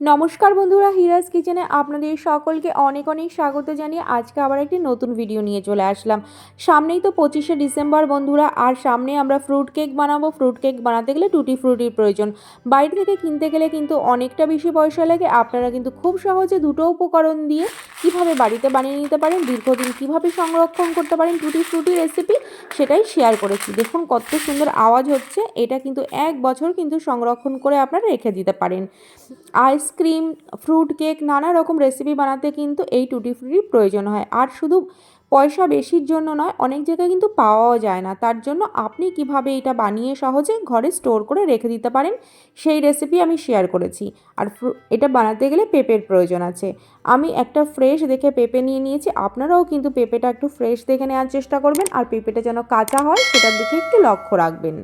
নমস্কার বন্ধুরা, হিরাজ কিচেনে আপনাদের সকলকে অনেক অনেক স্বাগত জানিয়ে আজকে আবার একটি নতুন ভিডিও নিয়ে চলে আসলাম। সামনেই তো পঁচিশে ডিসেম্বর বন্ধুরা, আর সামনে আমরা ফ্রুট কেক বানাবো। ফ্রুট কেক বানাতে গেলে টুটি ফ্রুটির প্রয়োজন। বাইরে থেকে কিনতে গেলে কিন্তু অনেকটা বেশি পয়সা লাগে। আপনারা কিন্তু খুব সহজে দুটো উপকরণ দিয়ে কীভাবে বাড়িতে বানিয়ে নিতে পারেন, দীর্ঘদিন কীভাবে সংরক্ষণ করতে পারেন টুটি ফ্রুটি রেসিপি সেটাই শেয়ার করেছি। দেখুন কত সুন্দর আওয়াজ হচ্ছে। এটা কিন্তু এক বছর কিন্তু সংরক্ষণ করে আপনারা রেখে দিতে পারেন। আইসক্রিম ফ্রুট কেক, নানা রকম রেসিপি বানাতে কিন্তু এই টুটি ফ্রুটির প্রয়োজন হয়। আর শুধু পয়সা বেশির জন্য নয়, অনেক জায়গায় কিন্তু পাওয়াও যায় না। তার জন্য আপনি কীভাবে এটা বানিয়ে সহজে ঘরে স্টোর করে রেখে দিতে পারেন, সেই রেসিপি আমি শেয়ার করেছি। আর এটা বানাতে গেলে পেঁপের প্রয়োজন আছে। আমি একটা ফ্রেশ দেখে পেঁপে নিয়ে নিয়েছি, আপনারাও কিন্তু পেঁপেটা একটু ফ্রেশ দেখে নেওয়ার চেষ্টা করবেন, আর পেঁপেটা যেন কাঁচা হয়, সেটার দিকে একটু লক্ষ্য রাখবেন।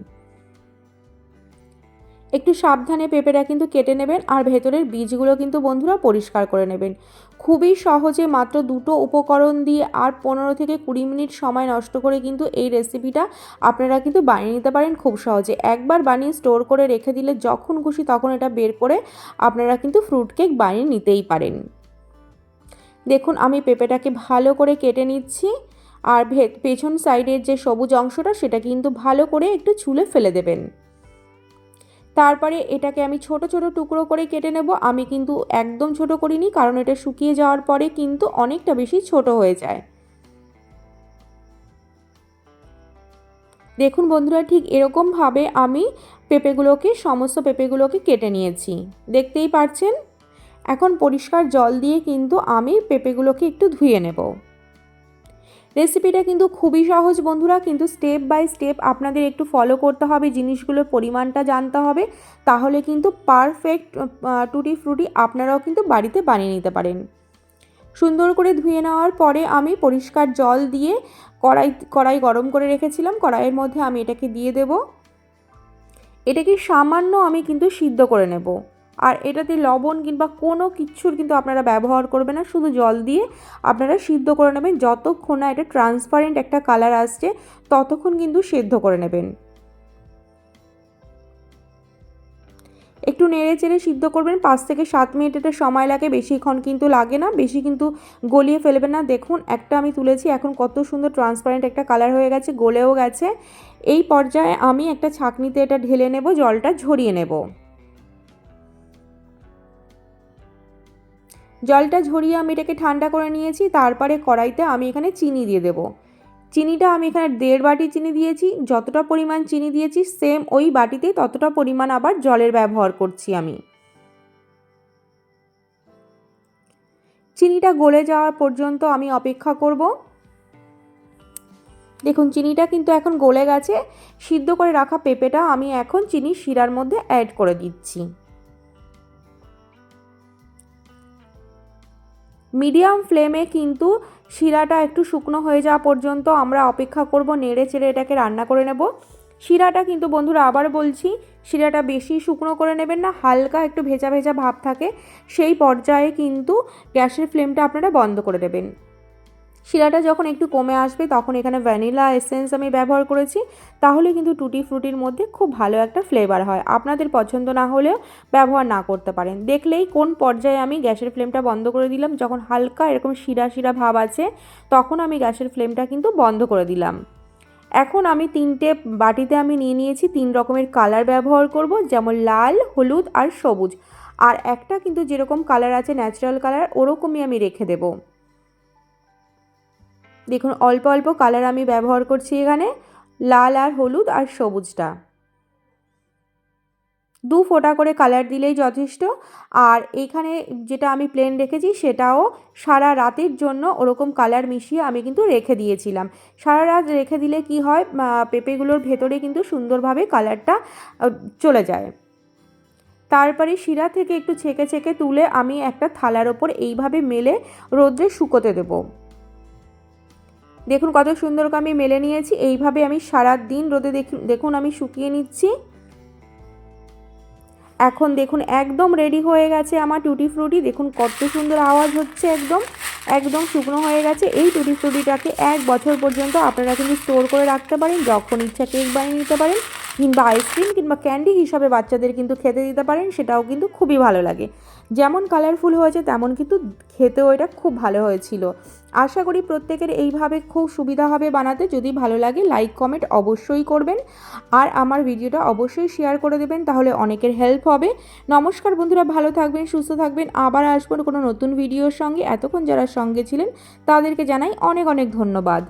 একটু সাবধানে পেঁপেটা কিন্তু কেটে নেবেন আর ভেতরের বীজগুলো কিন্তু বন্ধুরা পরিষ্কার করে নেবেন। খুবই সহজে মাত্র দুটো উপকরণ দিয়ে আর পনেরো থেকে কুড়ি মিনিট সময় নষ্ট করে কিন্তু এই রেসিপিটা আপনারা কিন্তু বানিয়ে নিতে পারেন খুব সহজে। একবার বানিয়ে স্টোর করে রেখে দিলে যখন খুশি তখন এটা বের করে আপনারা কিন্তু ফ্রুট কেক বানিয়ে নিতেই পারেন। দেখুন, আমি পেঁপেটাকে ভালো করে কেটে নিচ্ছি আর পেছন সাইডের যে সবুজ অংশটা সেটা কিন্তু ভালো করে একটু ছুলে ফেলে দেবেন। তারপরে এটাকে আমি ছোট ছোট টুকরো করে কেটে নেব। আমি কিন্তু একদম ছোট করিনি, কারণ এটা শুকিয়ে যাওয়ার পরে কিন্তু অনেকটা বেশি ছোট হয়ে যায়। দেখুন বন্ধুরা, ঠিক এরকমভাবে আমি পেঁপেগুলোকে, সমস্ত পেঁপেগুলোকে কেটে নিয়েছি। দেখতেই পাচ্ছেন এখন পরিষ্কার জল দিয়ে কিন্তু আমি পেঁপেগুলোকে একটু ধুয়ে নেব। রেসিপিটা কিন্তু খুবই সহজ বন্ধুরা, কিন্তু স্টেপ বাই স্টেপ আপনাদের একটু ফলো করতে হবে, জিনিসগুলোর পরিমাণটা জানতে হবে, তাহলে কিন্তু পারফেক্ট টুটি ফ্রুটি আপনারাও কিন্তু বাড়িতে বানিয়ে নিতে পারেন। সুন্দর করে ধুয়ে নেওয়ার পরে আমি পরিষ্কার জল দিয়ে কড়াই কড়াই গরম করে রেখেছিলাম, কড়াইয়ের মধ্যে আমি এটাকে দিয়ে দেব। এটাকে সামান্য আমি কিন্তু সিদ্ধ করে নেব। আর এটাতে লবণ কিংবা কোনো কিচ্ছুর কিন্তু আপনারা ব্যবহার করবেন না, শুধু জল দিয়ে আপনারা সিদ্ধ করে নেবেন। যতক্ষণ না এটা ট্রান্সপারেন্ট একটা কালার আসছে, ততক্ষণ কিন্তু সেদ্ধ করে নেবেন। একটু নেড়ে চেড়ে সিদ্ধ করবেন, পাঁচ থেকে সাত মিনিট এটা সময় লাগে, বেশিক্ষণ কিন্তু লাগে না, বেশি কিন্তু গলিয়ে ফেলবেন না। দেখুন, একটা আমি তুলেছি, এখন কত সুন্দর ট্রান্সপারেন্ট একটা কালার হয়ে গেছে, গলেও গেছে। এই পর্যায়ে আমি একটা ছাঁকনিতে এটা ঢেলে নেব, জলটা ঝরিয়ে নেব। জলটা ঝরিয়ে আমি এটাকে ঠান্ডা করে নিয়েছি, তারপরে কড়াইতে আমি এখানে চিনি দিয়ে দেব। চিনিটা আমি এখানে দেড় বাটি চিনি দিয়েছি, যতটা পরিমাণ চিনি দিয়েছি সেম ওই বাটিতে ততটা পরিমাণ আবার জলের ব্যবহার করছি আমি। চিনিটা গলে যাওয়ার পর্যন্ত আমি অপেক্ষা করব। দেখুন, চিনিটা কিন্তু এখন গলে গেছে। সিদ্ধ করে রাখা পেঁপেটা আমি এখন চিনি শিরার মধ্যে অ্যাড করে দিচ্ছি। মিডিয়াম ফ্লেমে কিন্তু শিরাটা একটু শুকনো হয়ে যাওয়া পর্যন্ত আমরা অপেক্ষা করব, নেড়ে চেড়ে এটাকে রান্না করে নেব। শিরাটা কিন্তু বন্ধুরা আবার বলছি, শিরাটা বেশি শুকনো করে নেবেন না, হালকা একটু ভেজা ভেজা ভাব থাকে, সেই পর্যায়ে কিন্তু গ্যাসের ফ্লেমটা আপনারা বন্ধ করে দেবেন। শিরাটা যখন একটু কমে আসবে, তখন এখানে ভ্যানিলা এসেন্স আমি ব্যবহার করেছি। তাহলে কিন্তু টুটি ফ্রুটির মধ্যে খুব ভালো একটা ফ্লেভার হয়। আপনাদের পছন্দ না হলেও ব্যবহার না করতে পারেন। দেখলেই কোন পর্যায়ে আমি গ্যাসের ফ্লেমটা বন্ধ করে দিলাম, যখন হালকা এরকম শিরা শিরা ভাব আছে, তখন আমি গ্যাসের ফ্লেমটা কিন্তু বন্ধ করে দিলাম। এখন আমি তিনটে বাটিতে আমি নিয়ে নিয়েছি, তিন রকমের কালার ব্যবহার করব, যেমন লাল, হলুদ আর সবুজ। আর একটা কিন্তু যেরকম কালার আছে, ন্যাচারাল কালার, ওরকমই আমি রেখে দেবো। দেখুন, অল্প অল্প কালার আমি ব্যবহার করছি এখানে, লাল আর হলুদ আর সবুজটা। দু ফোঁটা করে কালার দিলেই যথেষ্ট। আর এখানে যেটা আমি প্লেন রেখেছি, সেটাও সারা রাতের জন্য ওরকম কালার মিশিয়ে আমি কিন্তু রেখে দিয়েছিলাম। সারা রাত রেখে দিলে কি হয় পেঁপেগুলোর ভেতরে কিন্তু সুন্দরভাবে কালারটা চলে যায়। তারপরে শিরা থেকে একটু ছেঁকে ছেঁকে তুলে আমি একটা থালার ওপর এইভাবে মেলে রোদ্রে শুকোতে দেবো। দেখুন কত সুন্দর আমি মেলে নিয়েছি। এইভাবে আমি সারা দিন রোদে দেখুন আমি শুকিয়ে নিচ্ছি। এখন দেখুন একদম রেডি হয়ে গেছে আমার টুটি ফ্রুটি দেখুন কত সুন্দর আওয়াজ হচ্ছে একদম একদম শুকনো হয়ে গেছে। এই টুটি ফ্রুটিটাকে এক বছর পর্যন্ত আপনারা কিন্তু স্টোর করে রাখতে পারেন, যখন ইচ্ছা কেক বানিয়ে নিতে পারেন, কিংবা আইসক্রিম কিংবা ক্যান্ডি হিসাবে বাচ্চাদের কিন্তু খেতে দিতে পারেন, সেটাও কিন্তু খুবই ভালো লাগে। যেমন কালারফুল হয়েছে, তেমন কিন্তু খেতেও এটা খুব ভালো হয়েছিল। আশা করি প্রত্যেকের এইভাবে খুব সুবিধা হবে বানাতে। যদি ভালো লাগে লাইক কমেন্ট অবশ্যই করবেন। আর আমার ভিডিওটা অবশ্যই শেয়ার করে দেবেন, তাহলে অনেকের হেল্প হবে। নমস্কার বন্ধুরা, ভালো থাকবেন, সুস্থ থাকবেন। আবার আসবেন কোনো নতুন ভিডিওর সঙ্গে। এতক্ষণ যারা সঙ্গে ছিলেন, তাদেরকে জানাই অনেক অনেক ধন্যবাদ।